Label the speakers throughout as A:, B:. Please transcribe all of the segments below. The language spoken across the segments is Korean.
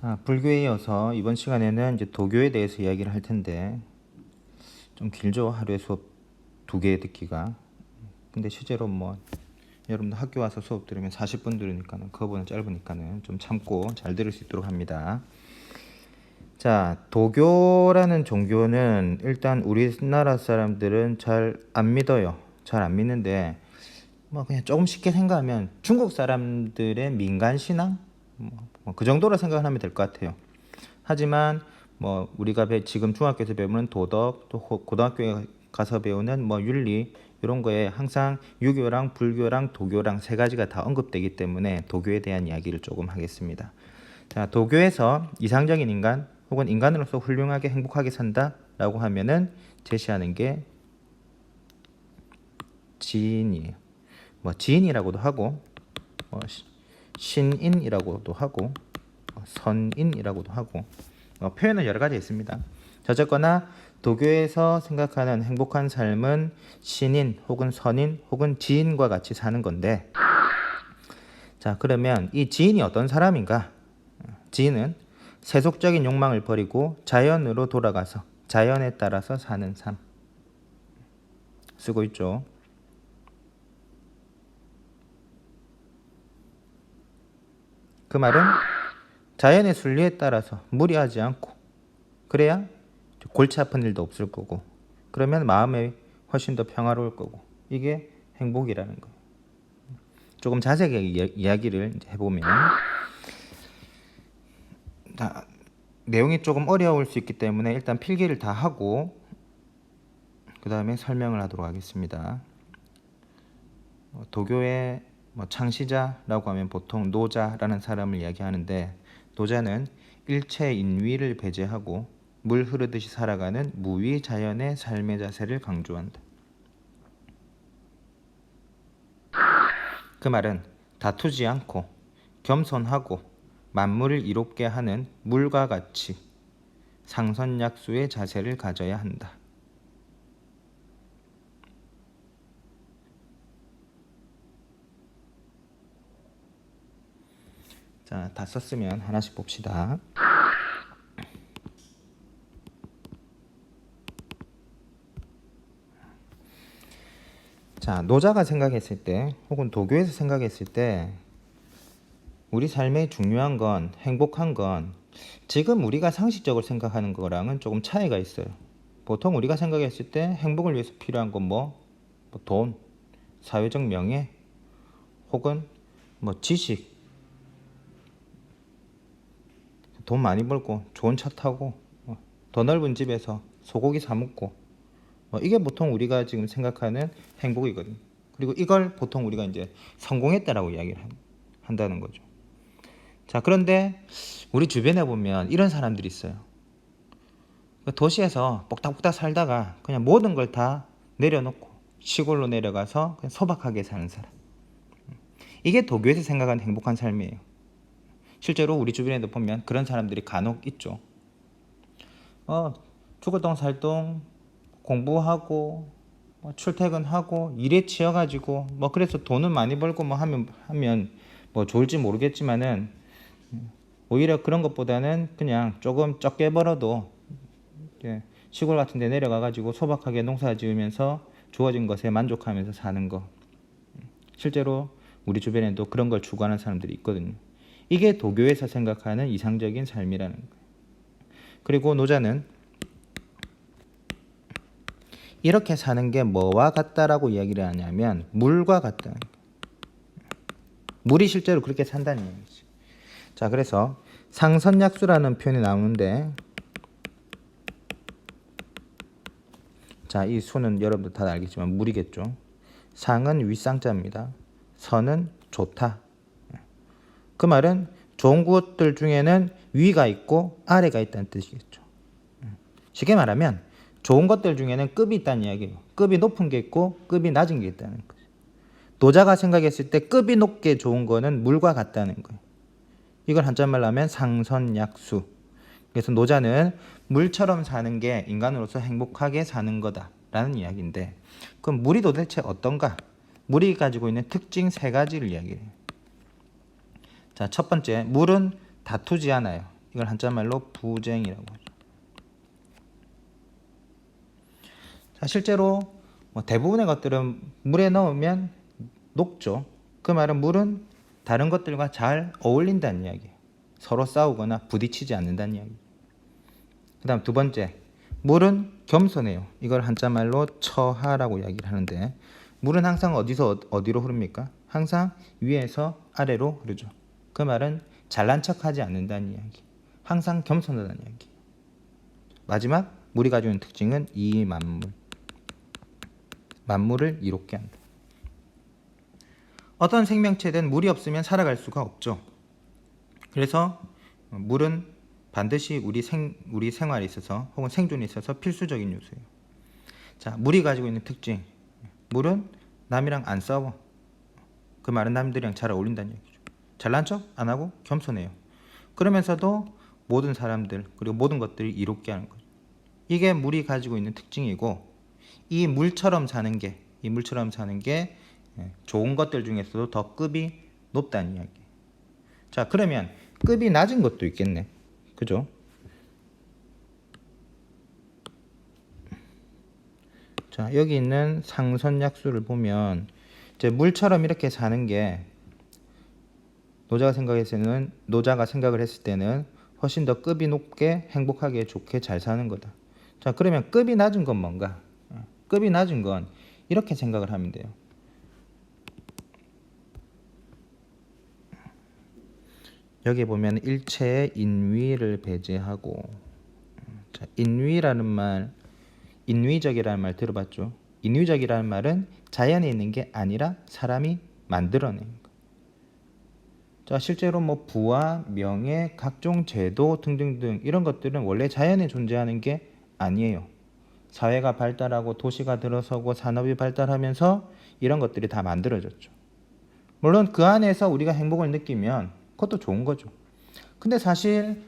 A: 자, 불교에 이어서 이번 시간에는 이제 도교에 대해서 이야기를 할 텐데 좀 길죠. 하루에 수업 두 개 듣기가. 근데 실제로 뭐 여러분들 학교 와서 수업 들으면 40분 들으니까는 그거보다 짧으니까는 좀 참고 잘 들을 수 있도록 합니다. 자, 도교라는 종교는 일단 우리나라 사람들은 잘 안 믿어요. 잘 안 믿는데 뭐 그냥 조금 쉽게 생각하면 중국 사람들의 민간 신앙 뭐 그 정도로 생각하면 될 것 같아요. 하지만 뭐 우리가 배- 지금 중학교에서 배우는 도덕 또 고- 고등학교에 가서 배우는 뭐 윤리 이런 거에 항상 유교랑 불교랑 도교랑 세 가지가 다 언급되기 때문에 도교에 대한 이야기를 조금 하겠습니다. 자, 도교에서 이상적인 인간 혹은 인간으로서 훌륭하게 행복하게 산다라고 하면은 제시하는 게 지인이에요. 뭐 지인이라고도 하고 뭐 시- 신인이라고도 하고 어, 선인이라고도 하고 어, 표현은 여러 가지 있습니다. 자, 어쨌거나 도교에서 생각하는 행복한 삶은 신인 혹은 선인 혹은 지인과 같이 사는 건데 자 그러면 이 지인이 어떤 사람인가? 지인은 세속적인 욕망을 버리고 자연으로 돌아가서 자연에 따라서 사는 삶 쓰고 있죠. 그 말은 자연의 순리에 따라서 무리하지 않고 그래야 골치 아픈 일도 없을 거고 그러면 마음에 훨씬 더 평화로울 거고 이게 행복이라는 거예요. 조금 자세하게 이야- 이야기를 해보면 자, 내용이 조금 어려울 수 있기 때문에 일단 필기를 다 하고 그 다음에 설명을 하도록 하겠습니다. 어, 도교의 뭐 창시자라고 하면 보통 노자라는 사람을 이야기하는데 노자는 일체 인위를 배제하고 물 흐르듯이 살아가는 무위 자연의 삶의 자세를 강조한다. 그 말은 다투지 않고 겸손하고 만물을 이롭게 하는 물과 같이 상선약수의 자세를 가져야 한다. 자, 다 썼으면 하나씩 봅시다. 자, 노자가 생각했을 때, 혹은 도교에서 생각했을 때, 우리 삶에 중요한 건, 행복한 건, 지금 우리가 상식적으로 생각하는 거랑은 조금 차이가 있어요. 보통 우리가 생각했을 때 행복을 위해서 필요한 건 뭐, 뭐 돈, 사회적 명예, 혹은 뭐 지식, 돈 많이 벌고 좋은 차 타고 어, 더 넓은 집에서 소고기 사 먹고 뭐 이게 보통 우리가 지금 생각하는 행복이거든요. 그리고 이걸 보통 우리가 이제 성공했다라고 이야기를 한- 한다는 거죠. 자, 그런데 우리 주변에 보면 이런 사람들이 있어요. 그 도시에서 뽁닥뽁닥 살다가 그냥 모든 걸 다 내려놓고 시골로 내려가서 소박하게 사는 사람. 이게 도교에서 생각하는 행복한 삶이에요. 실제로 우리 주변에도 보면 그런 사람들이 간혹 있죠. 어, 죽을동 살동 공부하고 뭐 출퇴근하고 일에 치여가지고 뭐 그래서 돈을 많이 벌고 뭐 하면 하면 뭐 좋을지 모르겠지만은 오히려 그런 것보다는 그냥 조금 적게 벌어도 시골 같은 데 내려가가지고 소박하게 농사 지으면서 주어진 것에 만족하면서 사는 거. 실제로 우리 주변에도 그런 걸 추구하는 사람들이 있거든요. 이게 도교에서 생각하는 이상적인 삶이라는 거예요. 그리고 노자는 이렇게 사는 게 뭐와 같다라고 이야기를 하냐면 물과 거예요. 물이 실제로 그렇게 산다는 얘기죠. 자, 그래서 상선약수라는 표현이 나오는데 자, 이 수는 여러분들 다 알겠지만 물이겠죠. 상은 윗상자입니다. 선은 좋다. 그 말은 좋은 것들 중에는 위가 있고 아래가 있다는 뜻이겠죠. 쉽게 말하면 좋은 것들 중에는 급이 있다는 이야기예요. 급이 높은 게 있고 급이 낮은 게 있다는 거죠. 노자가 생각했을 때 급이 높게 좋은 거는 물과 같다는 거예요. 이걸 한자말로 하면 상선약수. 그래서 노자는 물처럼 사는 게 인간으로서 행복하게 사는 거다라는 이야기인데 그럼 물이 도대체 어떤가? 물이 가지고 있는 특징 세 가지를 이야기해요. 자, 첫 번째, 물은 다투지 않아요. 이걸 한자말로 부쟁이라고 하죠. 자, 실제로 뭐 대부분의 것들은 물에 넣으면 녹죠. 그 말은 물은 다른 것들과 잘 어울린다는 이야기예요. 서로 싸우거나 부딪히지 않는다는 이야기. 그다음 두 번째, 물은 겸손해요. 이걸 한자말로 처하라고 이야기를 하는데 물은 항상 어디서 어- 어디로 흐릅니까? 항상 위에서 아래로 흐르죠. 그 말은 잘난 척하지 않는다는 이야기. 항상 겸손하다는 이야기. 마지막 물이 가지고 있는 특징은 이 만물. 만물을 이롭게 한다. 어떤 생명체든 물이 없으면 살아갈 수가 없죠. 그래서 물은 반드시 우리 생 우리 생활에 있어서 혹은 생존에 있어서 필수적인 요소예요. 자, 물이 가지고 있는 특징. 물은 남이랑 안 싸워. 그 말은 남들이랑 잘 어울린다는 얘기죠. 잘난 척 안 하고 겸손해요. 그러면서도 모든 사람들 그리고 모든 것들을 이롭게 하는 거죠. 이게 물이 가지고 있는 특징이고 이 물처럼 사는 게 이 물처럼 사는 게 예, 좋은 것들 중에서도 더 급이 높다는 이야기. 자, 그러면 급이 낮은 것도 있겠네. 그죠? 자, 여기 있는 상선약수를 보면 이제 물처럼 이렇게 사는 게 노자가 생각했을 노자가 생각을 했을 때는 훨씬 더 급이 높게 행복하게 좋게 잘 사는 거다. 자, 그러면 급이 낮은 건 뭔가? 어, 급이 낮은 건 이렇게 생각을 하면 돼요. 여기 보면 일체의 인위를 배제하고 자, 인위라는 말 인위적이라는 말 들어봤죠? 인위적이라는 말은 자연에 있는 게 아니라 사람이 만들어낸 거. 자, 실제로 뭐 부와 명예, 각종 제도 등등등 이런 것들은 원래 자연에 존재하는 게 아니에요. 사회가 발달하고 도시가 들어서고 산업이 발달하면서 이런 것들이 다 만들어졌죠. 물론 그 안에서 우리가 행복을 느끼면 그것도 좋은 거죠. 근데 사실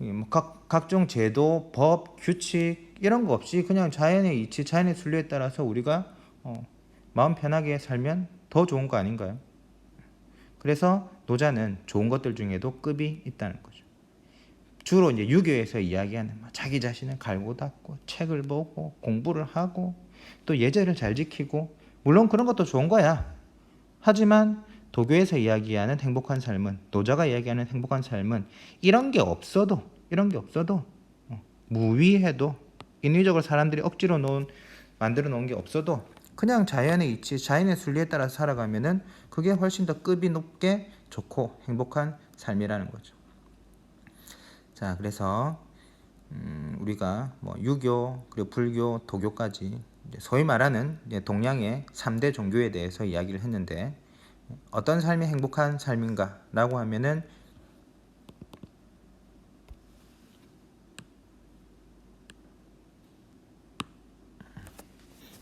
A: 이뭐 각, 각종 제도, 법, 규칙 이런 거 없이 그냥 자연의 이치, 자연의 순리에 따라서 우리가 어, 마음 편하게 살면 더 좋은 거 아닌가요? 그래서 노자는 좋은 것들 중에도 급이 있다는 거죠. 주로 이제 유교에서 이야기하는 뭐 자기 자신을 갈고 닦고 책을 보고 공부를 하고 또 예절을 잘 지키고 물론 그런 것도 좋은 거야. 하지만 도교에서 이야기하는 행복한 삶은 노자가 이야기하는 행복한 삶은 이런 게 없어도 이런 게 없어도 어, 무위해도 인위적으로 사람들이 억지로 놓은 만들어 놓은 게 없어도 그냥 자연의 이치, 자연의 순리에 따라서 살아가면은 그게 훨씬 더 급이 높게 좋고 행복한 삶이라는 거죠. 자, 그래서 음, 우리가 뭐 유교 그리고 불교, 도교까지 소위 말하는 동양의 3대 종교에 대해서 이야기를 했는데 어떤 삶이 행복한 삶인가라고 하면은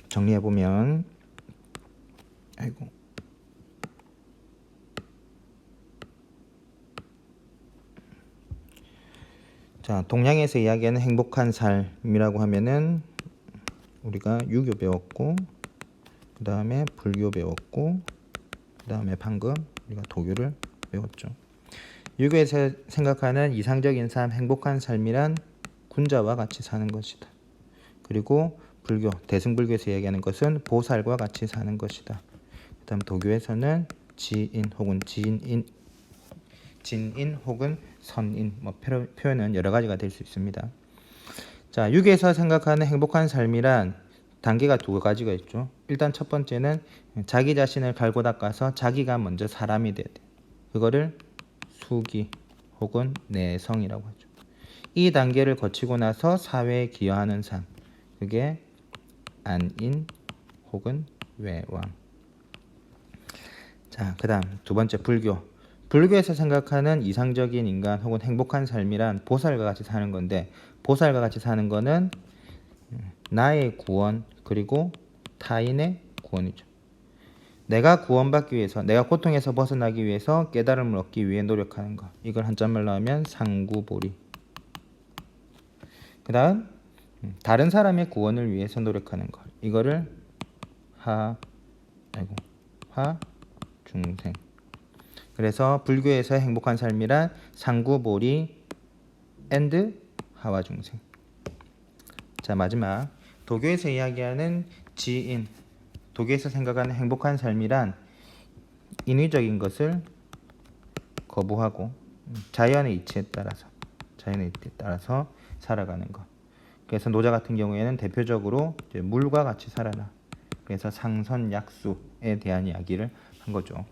A: 정리해 보면 아이고 자 동양에서 이야기하는 행복한 삶이라고 하면은 우리가 유교 배웠고 그 다음에 불교 배웠고 그 다음에 방금 우리가 도교를 배웠죠. 유교에서 생각하는 이상적인 삶, 행복한 삶이란 군자와 같이 사는 것이다. 그리고 불교, 대승불교에서 얘기하는 것은 보살과 같이 사는 것이다. 그 다음 도교에서는 지인 혹은 지인인, 진인 혹은 선인, 뭐 표- 표현은 여러 가지가 될 수 있습니다. 자, 유교에서 생각하는 행복한 삶이란 단계가 두 가지가 있죠. 일단 첫 번째는 자기 자신을 갈고 닦아서 자기가 먼저 사람이 돼야 돼. 그거를 수기 혹은 내성이라고 하죠. 이 단계를 거치고 나서 사회에 기여하는 삶. 그게 안인 혹은 외왕. 자, 그다음 두 번째 불교. 불교에서 생각하는 이상적인 인간 혹은 행복한 삶이란 보살과 같이 사는 건데 보살과 같이 사는 거는 나의 구원 그리고 타인의 구원이죠. 내가 구원받기 위해서, 내가 고통에서 벗어나기 위해서 깨달음을 얻기 위해 노력하는 것. 이걸 한자말로 하면 상구보리. 그 다음 음, 다른 사람의 구원을 위해서 노력하는 것. 이거를 하, 아이고, 화 중생. 그래서 불교에서 행복한 삶이란 상구 보리 and 하와 중생. 자 마지막 도교에서 이야기하는 지인. 도교에서 생각하는 행복한 삶이란 인위적인 것을 거부하고 음, 자연의 이치에 따라서 자연의 이치에 따라서 살아가는 것. 그래서 노자 같은 경우에는 대표적으로 물과 같이 살아라. 그래서 상선약수에 대한 이야기를 한 거죠.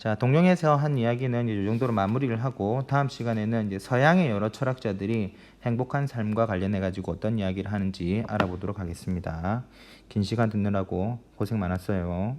A: 자, 동령에서 한 이야기는 이제 이 정도로 마무리를 하고 다음 시간에는 이제 서양의 여러 철학자들이 행복한 삶과 관련해 가지고 어떤 이야기를 하는지 알아보도록 하겠습니다. 긴 시간 듣느라고 고생 많았어요.